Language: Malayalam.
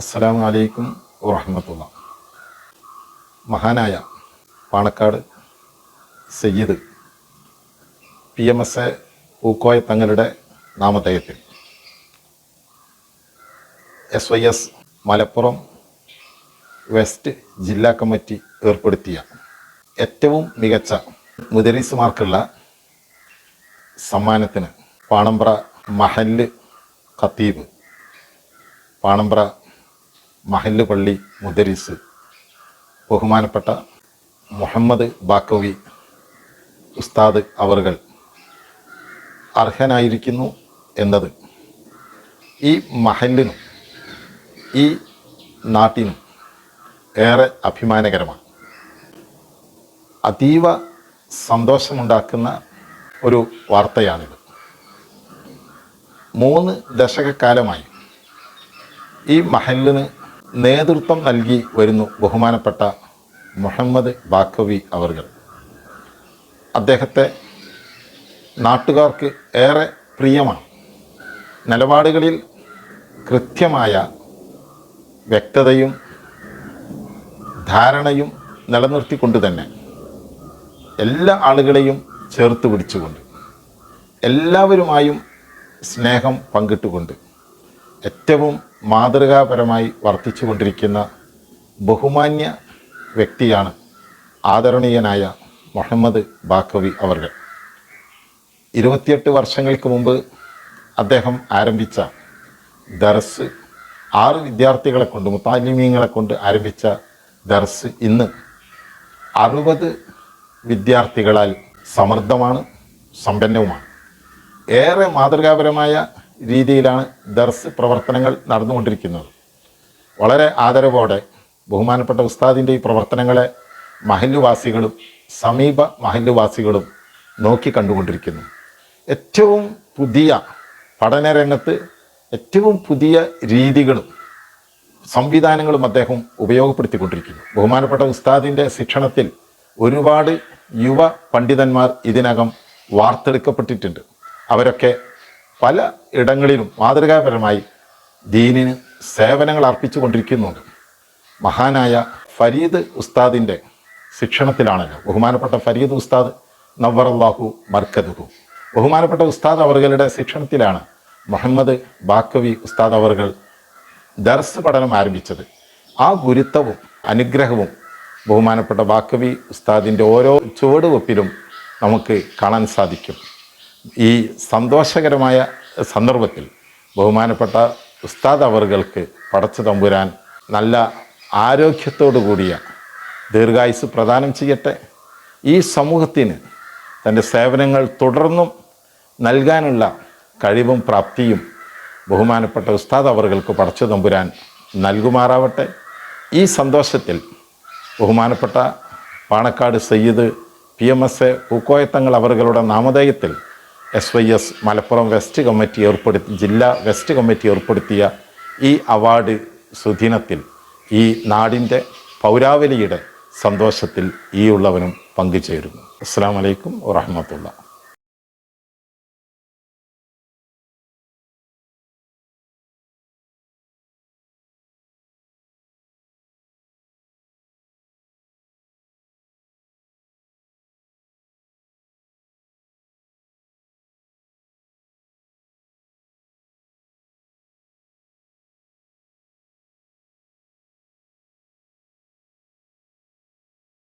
അസ്സലാമു വലൈക്കും വറഹമത്തുള്ള. മഹാനായ Panakkad Sayyid P M S A Pookoya തങ്ങളുടെ നാമധേയത്തിൽ. S Y S Malappuram west ജില്ലാ കമ്മിറ്റി ഏർപ്പെടുത്തിയ ഏറ്റവും മികച്ച മുദരീസുമാർക്കുള്ള സമ്മാനത്തിന് പാണമ്പ്ര മഹല്ല് ഖത്തീബ്. പാണമ്പ്ര മഹല്ല് പള്ളി മുദരിസ്. ബഹുമാനപ്പെട്ട മുഹമ്മദ് ബാക്കവി ഉസ്താദ് അവറുകൾ അർഹനായിരിക്കുന്നു എന്നത് ഈ മഹലിനും ഈ നാട്ടിനും ഏറെ അഭിമാനകരമാണ്. അതീവ സന്തോഷമുണ്ടാക്കുന്ന ഒരു വാർത്തയാണിത്. മൂന്ന് ദശകക്കാലമായി ഈ മഹലിന് നേതൃത്വം നൽകി വരുന്നു ബഹുമാനപ്പെട്ട മുഹമ്മദ് ബാക്കവി അവർകൾ. അദ്ദേഹത്തെ നാട്ടുകാർക്ക് ഏറെ പ്രിയമാണ്. നിലപാടുകളിൽ കൃത്യമായ വ്യക്തതയും ധാരണയും നിലനിർത്തിക്കൊണ്ട് തന്നെ എല്ലാ ആളുകളെയും ചേർത്ത് പിടിച്ചുകൊണ്ട് എല്ലാവരുമായും സ്നേഹം പങ്കിട്ടുകൊണ്ട് ഏറ്റവും മാതൃകാപരമായി വർത്തിച്ചു കൊണ്ടിരിക്കുന്ന ബഹുമാന്യ വ്യക്തിയാണ് ആദരണീയനായ മുഹമ്മദ് ബാക്കവി അവർകൾ ഇരുപത്തിയെട്ട് വർഷങ്ങൾക്ക് മുമ്പ് അദ്ദേഹം ആരംഭിച്ച ദർസ് ആറ് വിദ്യാർത്ഥികളെ കൊണ്ട് മുത്താലിമീങ്ങളെ കൊണ്ട് ആരംഭിച്ച ദർസ് ഇന്ന് അറുപത് വിദ്യാർത്ഥികളാൽ സമൃദ്ധമാണ് സമ്പന്നവുമാണ്. ഏറെ മാതൃകാപരമായ രീതിയിലാണ് ദർസ് പ്രവർത്തനങ്ങൾ നടന്നുകൊണ്ടിരിക്കുന്നത്. വളരെ ആദരവോടെ ബഹുമാനപ്പെട്ട ഉസ്താദിന്റെ ഈ പ്രവർത്തനങ്ങളെ മഹല്ലുവാസികളും സമീപ മഹല്ലുവാസികളും നോക്കി കണ്ടുകൊണ്ടിരിക്കുന്നു. ഏറ്റവും പുതിയ പഠനരംഗത്ത് ഏറ്റവും പുതിയ രീതികളും സംവിധാനങ്ങളും അദ്ദേഹം ഉപയോഗപ്പെടുത്തിക്കൊണ്ടിരിക്കുന്നു. ബഹുമാനപ്പെട്ട ഉസ്താദിന്റെ ശിക്ഷണത്തിൽ ഒരുപാട് യുവ പണ്ഡിതന്മാർ ഇതിനകം വാർത്തെടുക്കപ്പെട്ടിട്ടുണ്ട്. അവരൊക്കെ പല ഇടങ്ങളിലും മാതൃകാപരമായി ദീനിന് സേവനങ്ങൾ അർപ്പിച്ചു കൊണ്ടിരിക്കുന്നുണ്ട് മഹാനായ ഫരീദ് ഉസ്താദിന്റെ ശിക്ഷണത്തിലാണല്ലോ ബഹുമാനപ്പെട്ട ഫരീദ് ഉസ്താദ് നവറല്ലാഹു മർക്കദുഹു. ബഹുമാനപ്പെട്ട ഉസ്താദ് അവറുകളുടെ ശിക്ഷണത്തിലാണ് മുഹമ്മദ് ബാക്കവി ഉസ്താദ് അവറുകൾ ദർസ് പഠനം ആരംഭിച്ചത്. ആ ഗുരുത്വവും അനുഗ്രഹവും ബഹുമാനപ്പെട്ട ബാക്കവി ഉസ്താദിന്റെ ഓരോ ചുവടുവെപ്പിലും നമുക്ക് കാണാൻ സാധിക്കും. ഈ സന്തോഷകരമായ സന്ദർഭത്തിൽ ബഹുമാനപ്പെട്ട ഉസ്താദ് അവറുകൾക്ക് പടച്ചു തമ്പുരാൻ നല്ല ആരോഗ്യത്തോടു കൂടിയ ദീർഘായുസ് പ്രദാനം ചെയ്യട്ടെ. ഈ സമൂഹത്തിന് തന്റെ സേവനങ്ങൾ തുടർന്നും നൽകാനുള്ള കഴിവും പ്രാപ്തിയും ബഹുമാനപ്പെട്ട ഉസ്താദ് അവറുകൾക്ക് പടച്ചു തമ്പുരാൻ നൽകുമാറാവട്ടെ. ഈ സന്തോഷത്തിൽ ബഹുമാനപ്പെട്ട Panakkad Sayyid P M S A Pookoyathangal അവറുകളുടെ നാമധേയത്തിൽ S Y S Malappuram west committee ഏർപ്പെടുത്തി ജില്ലാ വെസ്റ്റ് കമ്മിറ്റി ഏർപ്പെടുത്തിയ ഈ അവാർഡ് സുദിനത്തിൽ ഈ നാടിന്റെ പൗരാവലിയുടെ സന്തോഷത്തിൽ ഈ ഉള്ളവനും പങ്കുചേരുന്നു. അസ്സാം വലൈക്കും വാഹമത്തുള്ള